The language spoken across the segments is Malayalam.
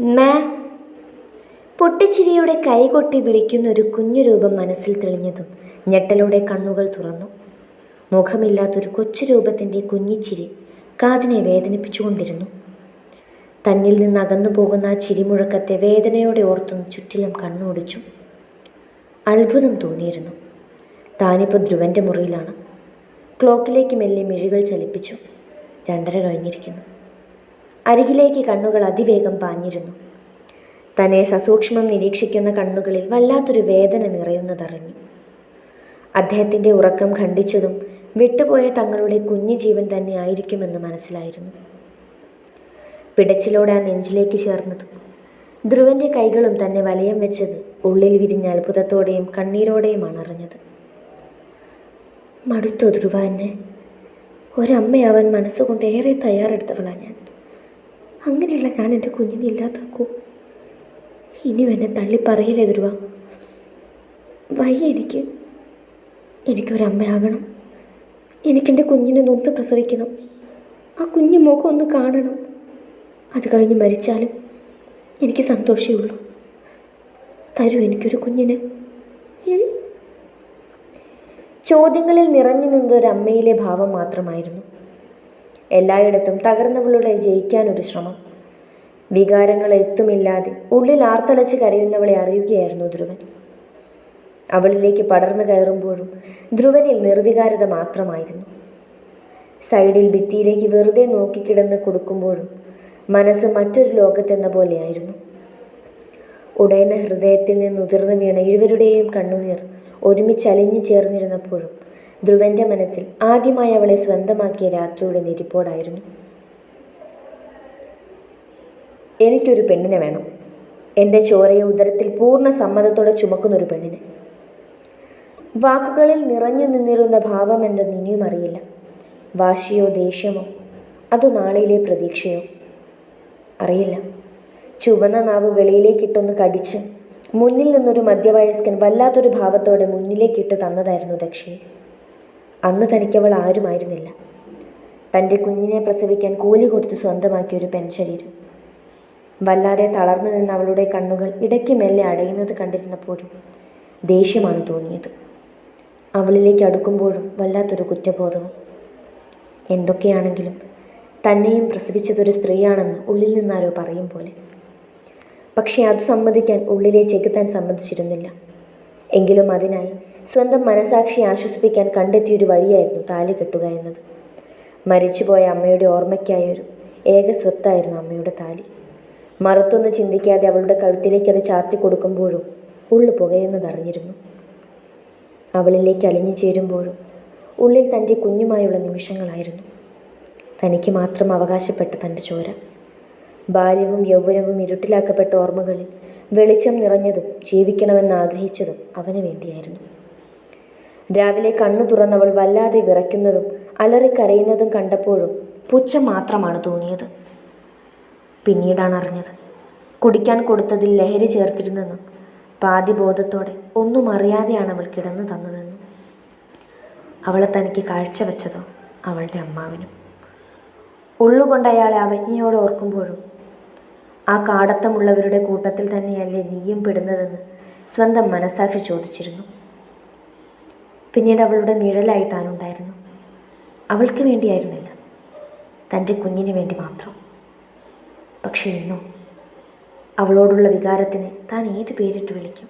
മേ. പൊട്ടിച്ചിരിയോടെ കൈകൊട്ടി വിളിക്കുന്ന ഒരു കുഞ്ഞു രൂപം മനസ്സിൽ തെളിഞ്ഞതും ഞെട്ടലോടെ കണ്ണുകൾ തുറന്നു. മുഖമില്ലാത്തൊരു കൊച്ചു രൂപത്തിന്റെ കുഞ്ഞിച്ചിരി കാതിനെ വേദനിപ്പിച്ചുകൊണ്ടിരുന്നു. തന്നിൽ നിന്ന് അകന്നു പോകുന്ന ആ ചിരിമുഴക്കത്തെ വേദനയോടെ ഓർത്തും ചുറ്റിലും കണ്ണോടിച്ചു. അത്ഭുതം തോന്നിയിരുന്നു. താനിപ്പോൾ ധ്രുവന്റെ മുറിയിലാണ്. ക്ലോക്കിലേക്ക് മെല്ലെ മിഴികൾ ചലിപ്പിച്ചു. രണ്ടര കഴിഞ്ഞിരിക്കുന്നു. അരികിലേക്ക് കണ്ണുകൾ അതിവേഗം പാഞ്ഞിരുന്നു. തന്നെ സസൂക്ഷ്മം നിരീക്ഷിക്കുന്ന കണ്ണുകളിൽ വല്ലാത്തൊരു വേദന നിറയുന്നതറിഞ്ഞു. അദ്ദേഹത്തിന്റെ ഉറക്കം ഖണ്ഡിച്ചതും വിട്ടുപോയ തങ്ങളുടെ കുഞ്ഞു ജീവൻ തന്നെ ആയിരിക്കുമെന്ന് മനസ്സിലായിരുന്നു. പിടച്ചിലോടെ ആ നെഞ്ചിലേക്ക് ചേർന്നതും. ധ്രുവന്റെ കൈകളും തന്നെ വലയം വെച്ചത് ഉള്ളിൽ വിരിഞ്ഞ അത്ഭുതത്തോടെയും കണ്ണീരോടെയുമാണ് അറിഞ്ഞത്. മടുത്തു ധ്രുവ എന്നെ? ഒരമ്മയാവാൻ മനസ്സുകൊണ്ട് ഏറെ തയ്യാറെടുത്തവളാണ് ഞാൻ. അങ്ങനെയുള്ള ഞാൻ എന്റെ കുഞ്ഞിനെ ഇല്ലാതാക്കൂ. ഇനി എന്നെ തള്ളി പറയില്ല ധ്രുവ വയ്യ എനിക്ക്. എനിക്കൊരമ്മയാകണം. എനിക്കെന്റെ കുഞ്ഞിനെ നൊന്ത് പ്രസവിക്കണം. ആ കുഞ്ഞു മുഖം ഒന്ന് കാണണം. അത് കഴിഞ്ഞ് മരിച്ചാലും എനിക്ക് സന്തോഷമേ ഉള്ളൂ. തരൂ എനിക്കൊരു കുഞ്ഞിന്. ചോദ്യങ്ങളിൽ നിറഞ്ഞു നിന്നൊരമ്മയിലെ ഭാവം മാത്രമായിരുന്നു. എല്ലായിടത്തും തകർന്നവളുടെ ജയിക്കാനൊരു ശ്രമം. വികാരങ്ങൾ എത്തുമില്ലാതെ ഉള്ളിൽ ആർത്തലച്ച് കരയുന്നവളെ അറിയുകയായിരുന്നു ധ്രുവൻ. അവളിലേക്ക് പടർന്നു കയറുമ്പോഴും ധ്രുവനിൽ നിർവികാരത മാത്രമായിരുന്നു. സൈഡിൽ ഭിത്തിയിലേക്ക് വെറുതെ നോക്കിക്കിടന്ന് കൊടുക്കുമ്പോഴും മനസ്സ് മറ്റൊരു ലോകത്തെന്ന പോലെയായിരുന്നു. ഉടയുന്ന ഹൃദയത്തിൽ നിന്ന് ഉതിർന്നു വീണ ഇരുവരുടെയും കണ്ണുനീർ ഒരുമിച്ചലിഞ്ഞു ചേർന്നിരുന്നപ്പോഴും ധ്രുവന്റെ മനസ്സിൽ ആദ്യമായി അവളെ സ്വന്തമാക്കിയ രാത്രിയുടെ നെരിപ്പോടായിരുന്നു എനിക്കൊരു പെണ്ണിനെ വേണം. എന്റെ ചോരയെ ഉദരത്തിൽ പൂർണ സമ്മതത്തോടെ ചുമക്കുന്ന ഒരു പെണ്ണിനെ. വാക്കുകളിൽ നിറഞ്ഞു നിന്നിരുന്ന ഭാവം എന്തെന്ന് ഇനിയും അറിയില്ല. വാശിയോ ദേഷ്യമോ അതോ നാളെയിലെ പ്രതീക്ഷയോ? അറിയില്ല. ചുവന്ന നാവ് വെളിയിലേക്കിട്ടൊന്ന് കടിച്ച് മുന്നിൽ നിന്നൊരു മധ്യവയസ്കൻ വല്ലാത്തൊരു ഭാവത്തോടെ മുന്നിലേക്കിട്ട് തന്നതായിരുന്നു ദക്ഷയെ അന്ന് തനിക്കവൾ ആരുമായിരുന്നില്ല. തന്റെ കുഞ്ഞിനെ പ്രസവിക്കാൻ കൂലി കൊടുത്ത് സ്വന്തമാക്കിയ ഒരു പെൺശരീരം. വല്ലാതെ തളർന്നു നിന്ന അവളുടെ കണ്ണുകൾ ഇടയ്ക്ക് മെല്ലെ അടയുന്നത് കണ്ടിരുന്നപ്പോഴും ദേഷ്യമാണ് തോന്നിയത്. അവളിലേക്ക് അടുക്കുമ്പോഴും വല്ലാത്തൊരു കുറ്റബോധവും. എന്തൊക്കെയാണെങ്കിലും തന്നെയും പ്രസവിച്ചതൊരു സ്ത്രീയാണെന്ന് ഉള്ളിൽ നിന്നാരോ പറയും പോലെ. പക്ഷേ അത് സമ്മതിക്കാൻ ഉള്ളിലെ ചെകുത്താൻ സമ്മതിച്ചിരുന്നില്ല. എങ്കിലും അതിനായി സ്വന്തം മനസാക്ഷി ആശ്വസിപ്പിക്കാൻ കണ്ടെത്തിയൊരു വഴിയായിരുന്നു താലി കെട്ടുക എന്നത്. മരിച്ചുപോയ അമ്മയുടെ ഓർമ്മയ്ക്കായൊരു ഏക സ്വത്തായിരുന്നു അമ്മയുടെ താലി. മറുത്തൊന്ന് ചിന്തിക്കാതെ അവളുടെ കഴുത്തിലേക്ക് അത് ചാർത്തി കൊടുക്കുമ്പോഴും ഉള്ളു പുകയുന്നതറിഞ്ഞിരുന്നു അവളിലേക്ക് അലിഞ്ഞു ചേരുമ്പോഴും ഉള്ളിൽ തന്റെ കുഞ്ഞുമായുള്ള നിമിഷങ്ങളായിരുന്നു. തനിക്ക് മാത്രം അവകാശപ്പെട്ട തന്റെ ചോര. ബാല്യവും യൗവനവും ഇരുട്ടിലാക്കപ്പെട്ട ഓർമ്മകളിൽ വെളിച്ചം നിറഞ്ഞതും ജീവിക്കണമെന്ന് ആഗ്രഹിച്ചതും അവന് വേണ്ടിയായിരുന്നു. രാവിലെ കണ്ണു തുറന്നവൾ വല്ലാതെ വിറയ്ക്കുന്നതും അലറിക്കരയുന്നതും കണ്ടപ്പോഴും പുച്ഛം മാത്രമാണ് തോന്നിയത്. പിന്നീടാണ് അറിഞ്ഞത്. കുടിക്കാൻ കൊടുത്തതിൽ ലഹരി ചേർത്തിരുന്നെന്നും. പാതി ബോധത്തോടെ ഒന്നും അറിയാതെയാണ് അവൾ കിടന്നു തന്നതെന്നും. അവളെ തനിക്ക് കാഴ്ചവെച്ചതോ അവളുടെ അമ്മാവിനും. ഉള്ളുകൊണ്ട് അയാളെ അവജ്ഞയോടെ ഓർക്കുമ്പോഴും ആ കാടത്തമുള്ളവരുടെ കൂട്ടത്തിൽ തന്നെയല്ലേ നീയും പെടുന്നതെന്ന് സ്വന്തം മനസ്സാക്ഷി ചോദിച്ചിരുന്നു. പിന്നീട് അവളുടെ നിഴലായി താനുണ്ടായിരുന്നു. അവൾക്ക് വേണ്ടിയായിരുന്നില്ല. തന്റെ കുഞ്ഞിന് വേണ്ടി മാത്രം. പക്ഷേ ഇന്നും അവളോടുള്ള വികാരത്തിന് താൻ ഏത് പേരിട്ട് വിളിക്കും?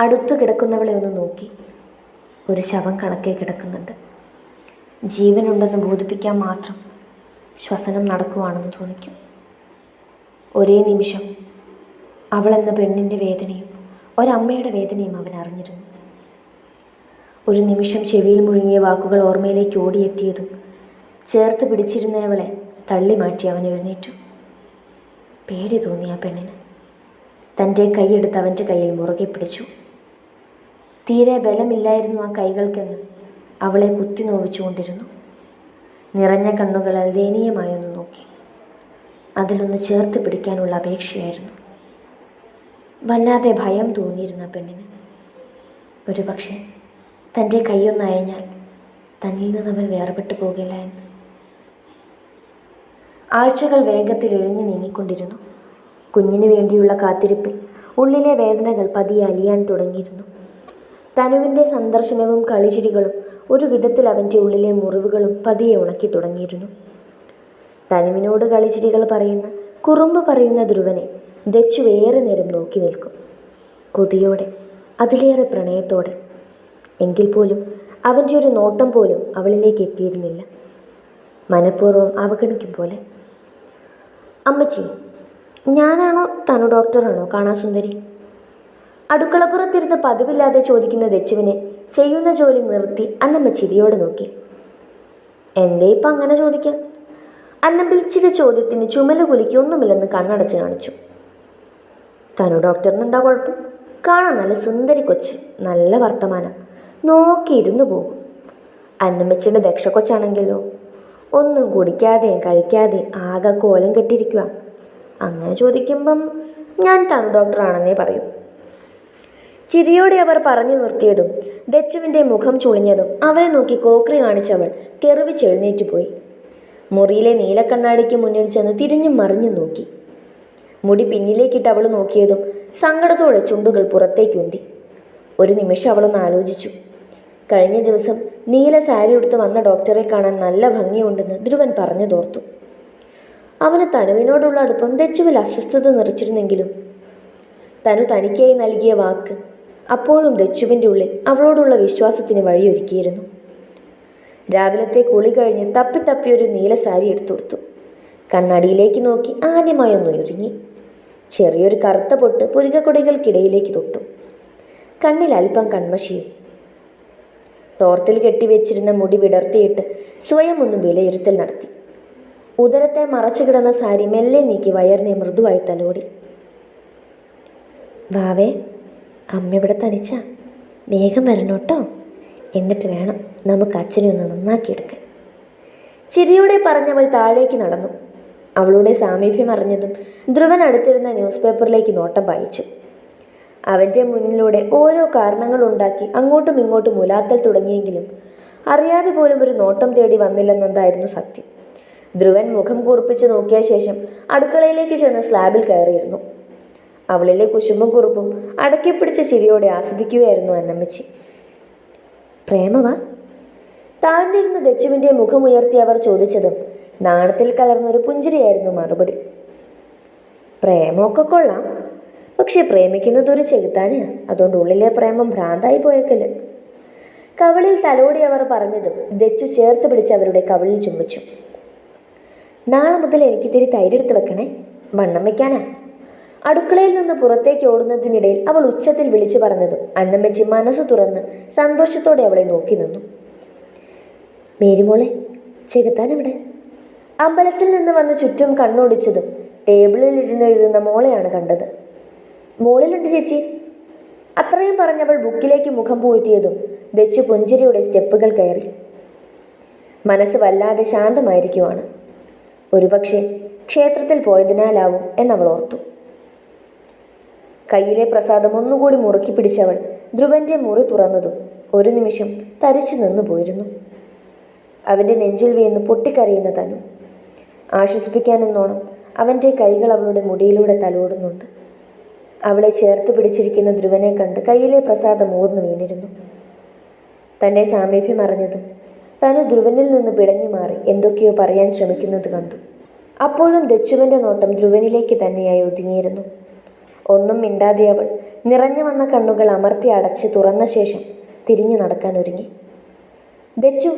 അടുത്തു കിടക്കുന്നവളെ ഒന്ന് നോക്കി. ഒരു ശവം കണക്കെ കിടക്കുന്നുണ്ട്. ജീവനുണ്ടെന്ന് ബോധിപ്പിക്കാൻ മാത്രം ശ്വസനം നടക്കുവാണെന്ന് തോന്നിക്കും. ഒരേ നിമിഷം അവളെന്ന പെണ്ണിന്റെ വേദനയും ഒരമ്മയുടെ വേദനയും അവൻ അറിഞ്ഞിരുന്നു. ഒരു നിമിഷം ചെവിയിൽ മുഴുങ്ങിയ വാക്കുകൾ ഓർമ്മയിലേക്ക് ഓടിയെത്തിയതും ചേർത്ത് പിടിച്ചിരുന്നവളെ തള്ളി മാറ്റി അവൻ എഴുന്നേറ്റു. പേടി തോന്നി ആ പെണ്ണിന്. തന്റെ കൈയെടുത്ത് അവന്റെ കയ്യിൽ മുറുകെ പിടിച്ചു. തീരെ ബലമില്ലായിരുന്നു ആ കൈകൾക്കെന്ന് അവളെ കുത്തി നോവിച്ചുകൊണ്ടിരുന്നു. നിറഞ്ഞ കണ്ണുകളാൽ ദയനീയമായൊന്ന് നോക്കി. അതിലൊന്ന് ചേർത്ത് പിടിക്കാനുള്ള അപേക്ഷയായിരുന്നു. വല്ലാതെ ഭയം തോന്നിയിരുന്ന പെണ്ണിന്. ഒരു പക്ഷേ തന്റെ കൈയൊന്നയഞ്ഞാൽ തന്നിൽ നിന്ന് അവൻ വേർപെട്ടു പോകില്ല എന്ന്. ആഴ്ചകൾ വേഗത്തിൽ ഇഴഞ്ഞു നീങ്ങിക്കൊണ്ടിരുന്നു. കുഞ്ഞിനു വേണ്ടിയുള്ള കാത്തിരിപ്പിൽ ഉള്ളിലെ വേദനകൾ പതിയെ അലിയാൻ തുടങ്ങിയിരുന്നു. തനുവിന്റെ സന്ദർശനവും കളിചിരികളും ഒരു വിധത്തിൽ അവന്റെ ഉള്ളിലെ മുറിവുകളും പതിയെ ഉണക്കി തുടങ്ങിയിരുന്നു. തനുവിനോട് കളിചിരികൾ പറയുന്ന കുറുമ്പ് പറയുന്ന ധ്രുവനെ ദച്ചു ഏറെ നേരം നോക്കി നിൽക്കും. കൊതിയോടെ അതിലേറെ പ്രണയത്തോടെ എങ്കിൽ പോലും അവന്റെ ഒരു നോട്ടം പോലും അവളിലേക്ക് എത്തിയിരുന്നില്ല. മനഃപൂർവം അവഗണിക്കും പോലെ. അമ്മച്ചി ഞാനാണോ തനു ഡോക്ടറാണോ കാണാ സുന്ദരി അടുക്കളപ്പുറത്തിരുന്ന് പതിവില്ലാതെ ചോദിക്കുന്ന ദച്ചുവിനെ ചെയ്യുന്ന ജോലി നിർത്തി അന്നമ്മ ചിരിയോടെ നോക്കി. എന്തേ ഇപ്പം അങ്ങനെ ചോദിക്കാൻ? അന്നമ്പിളിച്ചിയുടെ ചോദ്യത്തിന് ചുമല കുലുക്കി ഒന്നുമില്ലെന്ന് കണ്ണടച്ച് കാണിച്ചു. തനു ഡോക്ടറിന് എന്താ കുഴപ്പം? കാണാൻ നല്ല സുന്ദരി കൊച്ച് നല്ല വർത്തമാനം. നോക്കിയിരുന്നു പോകും. അന്നമ്മച്ചിയുടെ ദക്ഷ കൊച്ചാണെങ്കിലോ ഒന്നും കുടിക്കാതെയും കഴിക്കാതെയും ആകെ കോലം കെട്ടിരിക്കുക അങ്ങനെ ചോദിക്കുമ്പം ഞാൻ തനു ഡോക്ടറാണെന്നേ പറയൂ. ചിരിയോടെ അവർ പറഞ്ഞു നിർത്തിയതും ദച്ചുവിന്റെ മുഖം ചുളിഞ്ഞതും അവരെ നോക്കി കോക്രി കാണിച്ചവൾ കെറിവിച്ചെഴുന്നേറ്റ് പോയി. മുറിയിലെ നീലക്കണ്ണാടിക്ക് മുന്നിൽ ചെന്ന് തിരിഞ്ഞു മറിഞ്ഞു നോക്കി. മുടി പിന്നിലേക്കിട്ട് അവൾ നോക്കിയതും സങ്കടത്തോടെ ചുണ്ടുകൾ പുറത്തേക്കുണ്ടി ഒരു നിമിഷം അവളൊന്ന് ആലോചിച്ചു. കഴിഞ്ഞ ദിവസം നീല സാരി ഉടുത്ത് വന്ന ഡോക്ടറെ കാണാൻ നല്ല ഭംഗിയുണ്ടെന്ന് ധ്രുവൻ പറഞ്ഞു തോർത്തു അവന് തനുവിനോടുള്ള അടുപ്പം ദച്ചുവിൽ അസ്വസ്ഥത നിറച്ചിരുന്നെങ്കിലും തനു തനിക്കായി നൽകിയ വാക്ക് അപ്പോഴും ദച്ചുവിന്റെ ഉള്ളിൽ അവളോടുള്ള വിശ്വാസത്തിന് വഴിയൊരുക്കിയിരുന്നു. രാവിലത്തെ കുളി കഴിഞ്ഞ് തപ്പി തപ്പി ഒരു നീല സാരി എടുത്തു കൊടുത്തു കണ്ണാടിയിലേക്ക് നോക്കി ആദ്യമായി ഒന്ന് ഒരുങ്ങി. ചെറിയൊരു കറുത്ത പൊട്ട് പുരികക്കൊടികൾക്കിടയിലേക്ക് തൊട്ടു. കണ്ണിൽ അല്പം കൺമഷിയും തോർത്തിൽ കെട്ടിവെച്ചിരുന്ന മുടി വിടർത്തിയിട്ട് സ്വയം ഒന്ന് വിലയിരുത്തൽ നടത്തി. ഉദരത്തെ മറച്ചു കിടന്ന സാരി മെല്ലെ നീക്കി വയറിനെ മൃദുവായി തലോടി. വാവേ അമ്മ ഇവിടെ തനിച്ച? വേഗം വരണം കേട്ടോ എന്നിട്ട് വേണം നമുക്ക് അച്ഛനെ ഒന്ന് നന്നാക്കിയെടുക്കാൻ. ചിരിയോടെ പറഞ്ഞവൾ താഴേക്ക് നടന്നു. അവളുടെ സാമീപ്യം അറിഞ്ഞതും ധ്രുവൻ അടുത്തിരുന്ന ന്യൂസ് പേപ്പറിലേക്ക് നോട്ടം വായിച്ചു. അവന്റെ മുന്നിലൂടെ ഓരോ കാരണങ്ങളുണ്ടാക്കി അങ്ങോട്ടും ഇങ്ങോട്ടും മുലാത്തൽ തുടങ്ങിയെങ്കിലും അറിയാതെ പോലും ഒരു നോട്ടം തേടി വന്നില്ലെന്നതായിരുന്നു സത്യം. ധ്രുവൻ മുഖം കുറിപ്പിച്ച് നോക്കിയ ശേഷം അടുക്കളയിലേക്ക് ചെന്ന് സ്ലാബിൽ കയറിയിരുന്നു. അവളിലെ കുശുമ്പും കുറുപ്പും അടക്കിപ്പിടിച്ച ചിരിയോടെ ആസ്വദിക്കുകയായിരുന്നു അന്നമ്മച്ചി. പ്രേമവാ താഴ്ന്നിരുന്ന ദച്ചുവിന്റെ മുഖമുയർത്തി അവർ ചോദിച്ചതും നാണത്തിൽ കലർന്നൊരു പുഞ്ചിരിയായിരുന്നു മറുപടി. പ്രേമമൊക്കെ കൊള്ളാം. പക്ഷെ പ്രേമിക്കുന്നത് ഒരു ചെകുത്താനെയാണ് അതുകൊണ്ട് ഉള്ളിലെ പ്രേമം ഭ്രാന്തായി പോയേക്കൽ. കവളിൽ തലോടി അവർ പറഞ്ഞതും ദച്ചു ചേർത്ത് പിടിച്ച് അവരുടെ കവളിൽ ചുംബിച്ചു. നാളെ മുതൽ എനിക്ക് ഇത്തിരി തൈരെടുത്ത് വെക്കണേ. വണ്ണം വെക്കാനാ. അടുക്കളയിൽ നിന്ന് പുറത്തേക്ക് ഓടുന്നതിനിടയിൽ അവൾ ഉച്ചത്തിൽ വിളിച്ചു പറഞ്ഞതും അന്നമ്മച്ചി മനസ്സ് തുറന്ന് സന്തോഷത്തോടെ അവളെ നോക്കി നിന്നു. മേരിമോളെ ചെകുത്താൻ എവിടെ അമ്പലത്തിൽ നിന്ന് വന്ന് ചുറ്റും കണ്ണോടിച്ചതും ടേബിളിൽ ഇരുന്ന് എഴുതുന്ന മോളെയാണ് കണ്ടത്. മോളിലുണ്ട് ചേച്ചി. അത്രയും പറഞ്ഞവൾ ബുക്കിലേക്ക് മുഖം പൂഴ്ത്തിയതും ദച്ചു പുഞ്ചിരിയുടെ സ്റ്റെപ്പുകൾ കയറി. മനസ്സ് വല്ലാതെ ശാന്തമായിരിക്കുവാണ്. ഒരുപക്ഷെ ക്ഷേത്രത്തിൽ പോയതിനാലാവും എന്നവൾ ഓർത്തു. കയ്യിലെ പ്രസാദം ഒന്നുകൂടി മുറുക്കി പിടിച്ചവൾ ധ്രുവന്റെ മുറി തുറന്നതും ഒരു നിമിഷം തരിച്ചു നിന്നു പോയിരുന്നു. അവന്റെ നെഞ്ചിൽ വീണ് പൊട്ടിക്കരയുന്ന തനു. ആശ്വസിപ്പിക്കാനെന്നോണം അവന്റെ കൈകൾ അവളുടെ മുടിയിലൂടെ തലോടുന്നുണ്ട്. അവളെ ചേർത്ത് പിടിച്ചിരിക്കുന്ന ധ്രുവനെ കണ്ട് കയ്യിലെ പ്രസാദം ഊർന്നു വീണിരുന്നു. തന്റെ സാമീപ്യം അറിഞ്ഞതും തനു ധ്രുവനിൽ നിന്ന് പിടഞ്ഞു മാറി എന്തൊക്കെയോ പറയാൻ ശ്രമിക്കുന്നത് കണ്ടു. അപ്പോഴും ദച്ചുവിന്റെ നോട്ടം ധ്രുവനിലേക്ക് തന്നെയായി ഒതുങ്ങിയിരുന്നു. ഒന്നും മിണ്ടാതെ അവൾ നിറഞ്ഞു വന്ന കണ്ണുകൾ അമർത്തി അടച്ച് തുറന്ന ശേഷം തിരിഞ്ഞു നടക്കാൻ ഒരുങ്ങി. ദച്ചു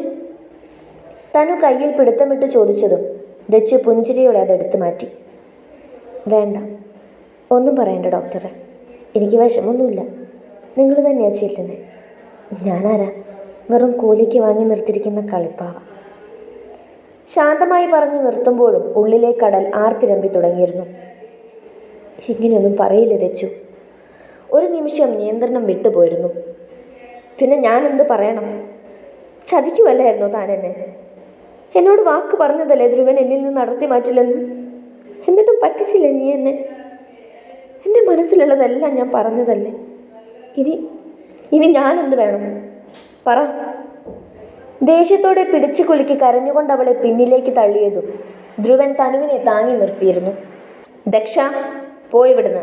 തനു കയ്യിൽ പിടുത്തമിട്ട് ചോദിച്ചതും ദച്ചു പുഞ്ചിരിയോടെ അതെടുത്തു മാറ്റി. വേണ്ട ഒന്നും പറയണ്ട ഡോക്ടറെ എനിക്ക് വിഷമമൊന്നുമില്ല. നിങ്ങൾ തന്നെയാണ് ചെല്ലുന്നത് ഞാനാരാ? വെറും കൂലിക്ക് വാങ്ങി നിർത്തിയിരിക്കുന്ന കളിപ്പാവ. ശാന്തമായി പറഞ്ഞു നിർത്തുമ്പോഴും ഉള്ളിലെ കടൽ ആർത്തിരമ്പി തുടങ്ങിയിരുന്നു. ഇങ്ങനെയൊന്നും പറയില്ല രച്ചു. ഒരു നിമിഷം നിയന്ത്രണം വിട്ടുപോയിരുന്നു. പിന്നെ ഞാൻ പറയണം? ചതിക്കുമല്ലായിരുന്നോ താൻ എന്നെ? എന്നോട് വാക്ക് പറഞ്ഞതല്ലേ ധ്രുവൻ എന്നിൽ നിന്ന് നടത്തി മാറ്റില്ലെന്ന്? എന്നിട്ടും പറ്റിച്ചില്ല നീ എന്നെ? എന്റെ മനസ്സിലുള്ളതെല്ലാം ഞാൻ പറഞ്ഞതല്ലേ? ഇനി ഇനി ഞാനെന്ത് എന്ത് വേണം? പറ. ദേഷ്യത്തോടെ പിടിച്ചു കുലുക്കി കരഞ്ഞുകൊണ്ട് അവളെ പിന്നിലേക്ക് തള്ളിയതും ധ്രുവൻ തനുവിനെ താങ്ങി നിർത്തിയിരുന്നു. ദക്ഷ പോയി വിടുന്ന്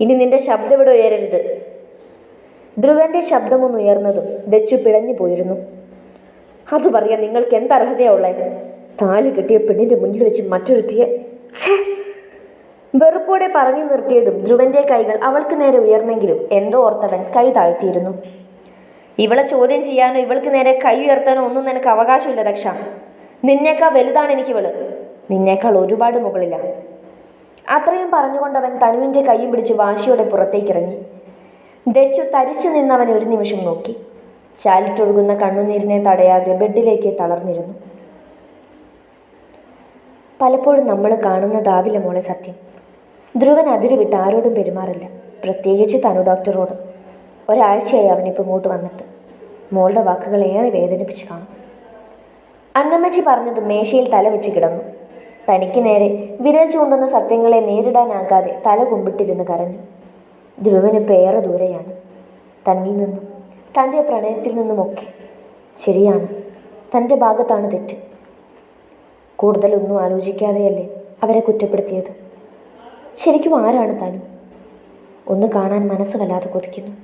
ഇനി നിന്റെ ശബ്ദം ഇവിടെ ഉയരരുത്. ധ്രുവന്റെ ശബ്ദമൊന്ന് ഉയർന്നതും ദച്ചു പിഴഞ്ഞു പോയിരുന്നു. അത് പറയാൻ നിങ്ങൾക്ക് എന്തർഹതയാ ഉള്ളേ? താൽ കെട്ടിയ പെണ്ണിന്റെ മുന്നിൽ വെച്ച് മറ്റൊരുത്തിയെ ഛേ! വെറുപ്പോടെ പറഞ്ഞു നിർത്തിയതും ധ്രുവന്റെ കൈകൾ അവൾക്ക് നേരെ ഉയർന്നെങ്കിലും എന്തോ ഓർത്തവൻ കൈ താഴ്ത്തിയിരുന്നു. ഇവളെ ചോദ്യം ചെയ്യാനോ ഇവൾക്ക് നേരെ കൈ ഉയർത്താനോ ഒന്നും നിനക്ക് അവകാശമില്ല ദക്ഷ. നിന്നേക്കാൾ വലുതാണ് എനിക്ക് ഇവൾ നിന്നേക്കാൾ ഒരുപാട് മുകളില്ല അത്രയും പറഞ്ഞുകൊണ്ടവൻ തനുവിന്റെ കൈയും പിടിച്ച് വാശിയോടെ പുറത്തേക്കിറങ്ങി. ദച്ചു തരിച്ചു നിന്നവൻ ഒരു നിമിഷം നോക്കി. ചാലിട്ടൊഴുകുന്ന കണ്ണുനീരിനെ തടയാതെ ബെഡിലേക്ക് തളർന്നിരുന്നു. പലപ്പോഴും നമ്മൾ കാണുന്നതാവില്ല മോളെ സത്യം. ധ്രുവൻ അതിര് വിട്ട് ആരോടും പെരുമാറില്ല. പ്രത്യേകിച്ച് തനു ഡോക്ടറോട്. ഒരാഴ്ചയായി അവനിപ്പോൾ ഇങ്ങോട്ട് വന്നിട്ട്. മോളുടെ വാക്കുകൾ ഏറെ വേദനിപ്പിച്ച് കാണും. അന്നമ്മച്ചി പറഞ്ഞത് മേശയിൽ തല വെച്ച് കിടന്നു. തനിക്ക് നേരെ വിരൽ ചൂണ്ടുന്ന സത്യങ്ങളെ നേരിടാനാകാതെ തല കുമ്പിട്ടിരുന്ന് കരഞ്ഞു. ധ്രുവനിപ്പോൾ ഏറെ ദൂരെയാണ്. തന്നിൽ നിന്നും തന്റെ പ്രണയത്തിൽ നിന്നുമൊക്കെ. ശരിയാണ് തന്റെ ഭാഗത്താണ് തെറ്റ്. കൂടുതലൊന്നും ആലോചിക്കാതെയല്ലേ അവരെ കുറ്റപ്പെടുത്തിയത്? ശരിക്കും ആരാണ് താനും? ഒന്ന് കാണാൻ മനസ്സ് വല്ലാതെ കൊതിക്കുന്നു.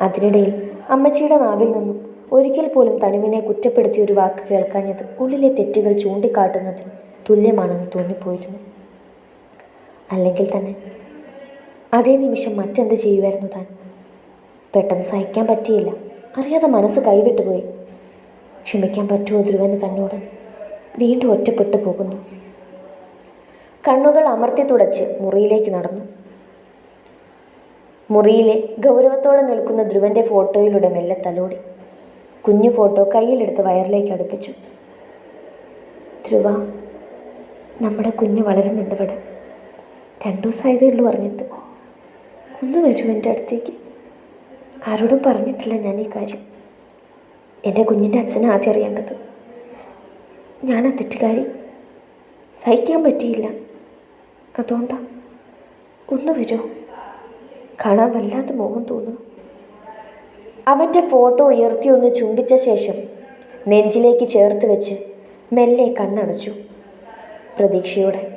അതിനിടയിൽ അമ്മച്ചിയുടെ നാവിൽ നിന്നും ഒരിക്കൽ പോലും തനുവിനെ കുറ്റപ്പെടുത്തിയ ഒരു വാക്ക് കേൾക്കാഞ്ഞത് ഉള്ളിലെ തെറ്റുകൾ ചൂണ്ടിക്കാട്ടുന്നതിന് തുല്യമാണെന്ന് തോന്നിപ്പോയിരുന്നു. അല്ലെങ്കിൽ തന്നെ അതേ നിമിഷം മറ്റെന്ത് ചെയ്യുമായിരുന്നു താൻ? പെട്ടെന്ന് സഹിക്കാൻ പറ്റിയില്ല. അറിയാതെ മനസ്സ് കൈവിട്ടുപോയി. ക്ഷമിക്കാൻ പറ്റുമോ ധ്രുവന് തന്നോട്? വീണ്ടും ഒറ്റപ്പെട്ടു പോകുന്നു. കണ്ണുകൾ അമർത്തി തുടച്ച് മുറിയിലേക്ക് നടന്നു. മുറിയിലെ ഗൗരവത്തോടെ നിൽക്കുന്ന ധ്രുവന്റെ ഫോട്ടോയിലൂടെ മെല്ലെ തലോടി. കുഞ്ഞു ഫോട്ടോ കയ്യിലെടുത്ത് വയറിലേക്ക് അടുപ്പിച്ചു. ധ്രുവ നമ്മുടെ കുഞ്ഞ് വളരുന്നുണ്ട് ഇവിടെ. രണ്ടു ദിവസമായതേ ഉള്ളൂ പറഞ്ഞിട്ട് ഒന്ന് വരൂ എന്റെ അടുത്തേക്ക്. ആരോടും പറഞ്ഞിട്ടില്ല ഞാൻ ഈ കാര്യം. എന്റെ കുഞ്ഞിന്റെ അച്ഛനെ ആദ്യം അറിയേണ്ടത്. ഞാനാ തെറ്റുകാരി. സഹിക്കാൻ പറ്റിയില്ല. അതുകൊണ്ടാ. ഒന്ന് വരൂ കാണാൻ വല്ലാത്ത മോഹം തോന്നുന്നു. അവന്റെ ഫോട്ടോ ഉയർത്തി ഒന്ന് ചുംബിച്ച ശേഷം നെഞ്ചിലേക്ക് ചേർത്ത് വെച്ച് മെല്ലെ കണ്ണടച്ചു. പ്രതീക്ഷയോടെ